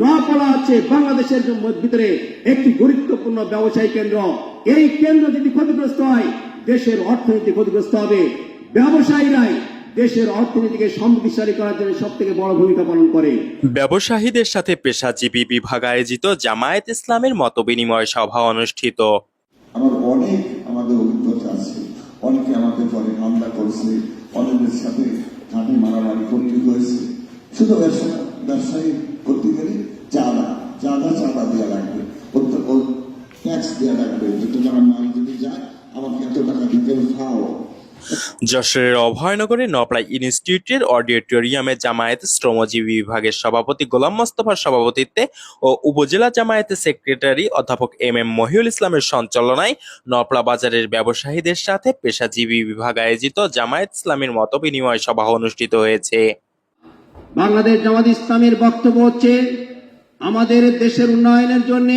নোয়াপাড়া হচ্ছে বাংলাদেশের ভিতরে একটি গুরুত্বপূর্ণ ব্যবসায়ী কেন্দ্র। এই কেন্দ্র যদি ক্ষতিগ্রস্ত হয় দেশের অর্থনীতি ক্ষতিগ্রস্ত হবে। ব্যবসায়ীরাই দেশের অর্থনীতিকে সমৃদ্ধিশালী করার জন্য সব থেকে বড় ভূমিকা পালন করে। ব্যবসায়ীদের সাথে পেশাজীবী বিভাগ আয়োজিত জামায়াত ইসলামের মত বিনিময় সভা অনুষ্ঠিত। আমার অনেক আমাদের অভিজ্ঞতা আছে। অনেকে আমাদের পরে হামলা করছে। অনেকের সাথে ঘাঁটি মারামারি করতে হয়েছে। শুধু ব্যবসা ব্যবসায়ী চাঁদা চাঁদা চাঁদা দেওয়া লাগবে। ট্যাক্স দেওয়া লাগবে যত টাকা মাল যদি যায় আমাকে এত টাকা দিতে খাও যশোরের অভয়নগরে নপড়া ইনস্টিটিউটের অডিটোরিয়ামে জামায়াত শ্রমজীবী বিভাগের সভাপতি গোলাম মোস্তফার সভাপতিত্বে ও উপজেলা জামায়াতের সেক্রেটারি অধ্যাপক এম এম মহিউল ইসলামের সঞ্চালনায় নপড়া বাজারের ব্যবসায়ীদের সাথে পেশাজীবী বিভাগ আয়োজিত জামায়াত ইসলামের মত বিনিময় সভা অনুষ্ঠিত হয়েছে। বাংলাদেশ জামাত ইসলামের বক্তব্য হচ্ছে আমাদের দেশের উন্নয়নের জন্য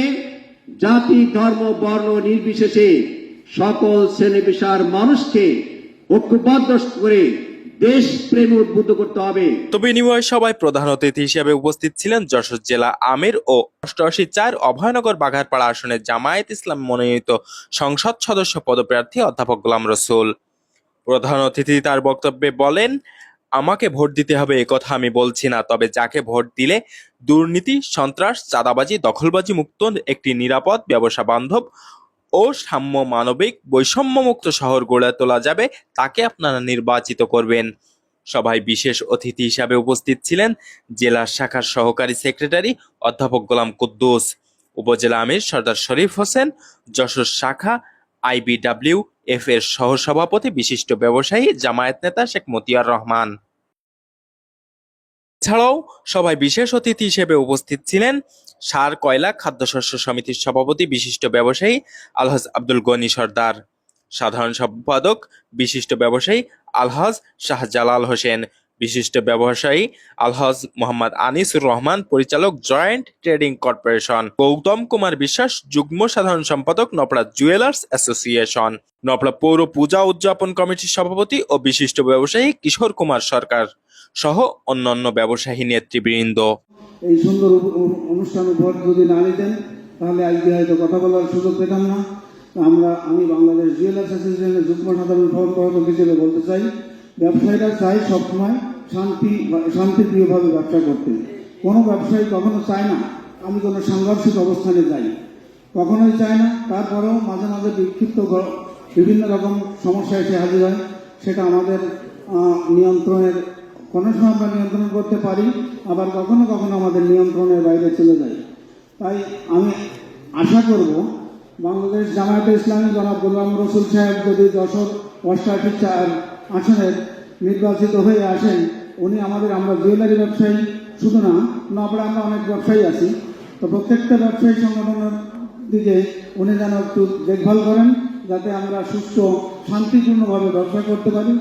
জাতি, ধর্ম, বর্ণ নির্বিশেষে সকল শ্রেণি মানুষকে ঐক্যবদ্ধ করে দেশ প্রেমে উদ্বুদ্ধ করতে হবে। মত বিনিময় সভায় প্রধান অতিথি হিসেবে উপস্থিত ছিলেন যশোর জেলা আমির ও অষ্টআশি চার অভয়নগর বাঘারপাড়া আসনের জামায়াত ইসলাম মনোনীত সংসদ সদস্য পদপ্রার্থী অধ্যাপক গোলাম রসুল। প্রধান অতিথি তার বক্তব্যে বলেন আমাকে ভোট দিতে হবে একথা আমি বলছি না। তবে যাকে ভোট দিলে দুর্নীতি, সন্ত্রাস, চাঁদাবাজি, দখলবাজি মুক্ত একটি নিরাপদ ব্যবসা বান্ধব ও সাম্য মানবিক বৈষম্যমুক্ত শহর গড়ে তোলা যাবে, তাকে আপনারা নির্বাচিত করবেন। সভায় বিশেষ অতিথি হিসাবে উপস্থিত ছিলেন জেলা শাখার সহকারী সেক্রেটারি অধ্যাপক গোলাম কুদ্দুস, উপজেলা আমির সর্দার শরীফ হোসেন, যশোর শাখা, আইবিডব্লিউ এফ এর সহসভাপতি বিশিষ্ট ব্যবসায়ী জামায়াত নেতা শেখ মতিয়ার রহমান। এছাড়াও সভায় বিশেষ অতিথি হিসেবে উপস্থিত ছিলেন সার কয়লা খাদ্যশস্য সমিতির সভাপতি বিশিষ্ট ব্যবসায়ী আলহাজ আব্দুল গনি সর্দার। সাধারণ সম্পাদক বিশিষ্ট ব্যবসায়ী আলহাজ শাহজালাল হোসেন। বিশিষ্ট ব্যবসায়ী আলহাজ মোহাম্মদ আনিসুর রহমান, পরিচালক joint trading corporation, Gautam Kumar Biswas, যুগ্ম সাধারণ সম্পাদক নপড়া জুয়েলার্স অ্যাসোসিয়েশন। নপড়া পৌর পূজা উদযাপন কমিটির সভাপতি ও বিশিষ্ট ব্যবসায়ী কিশোর কুমার সরকার সহ অন্যান্য ব্যবসায়ী নেতৃবৃন্দ। এই সুন্দর অনুষ্ঠান উপহার যদি না নিতেন, তাহলে আজকে হয়তো কথা বলার সুযোগ পেতাম না। আমরা, আমি বাংলাদেশ জুয়েলার্স অ্যাসোসিয়েশনের যুগ্ম সাধারণ সম্পাদক হিসেবে বলতে চাই ব্যবসায়ীরা চায় সবসময় শান্তি বা- শান্তিপ্রিয়ভাবে ব্যবসা করতে। কোনো ব্যবসায়ী কখনো চায় না, আমি কোনো সাংঘর্ষিক অবস্থানে যাই। কখনোই চায় না, তারপরেও মাঝে মাঝে বিক্ষিপ্ত বিভিন্ন রকম সমস্যা এসে হাজির হয়। সেটা আমাদের নিয়ন্ত্রণের, কোনো সময় আমরা নিয়ন্ত্রণ করতে পারি, আবার কখনো কখনো আমাদের নিয়ন্ত্রণের বাইরে চলে যায়। তাই আমি আশা করব, বাংলাদেশ জামায়াতে ইসলামী জনাব গোলাম রসুল সাহেব যদি যশোর অষ্টাশি চার আসনের নির্বাচিত হয়ে আসেন উনি আমাদের, আমরা জুয়েলারি ব্যবসায়ী, শুধু না নবরা আমরা অনেক ব্যবসায়ী আছি। তো প্রত্যেকটা ব্যবসায়ী সংগঠনের দিকে উনি যেন একটু দেখভাল করেন, যাতে আমরা সুস্থ, শান্তিপূর্ণভাবে ব্যবসা করতে পারি।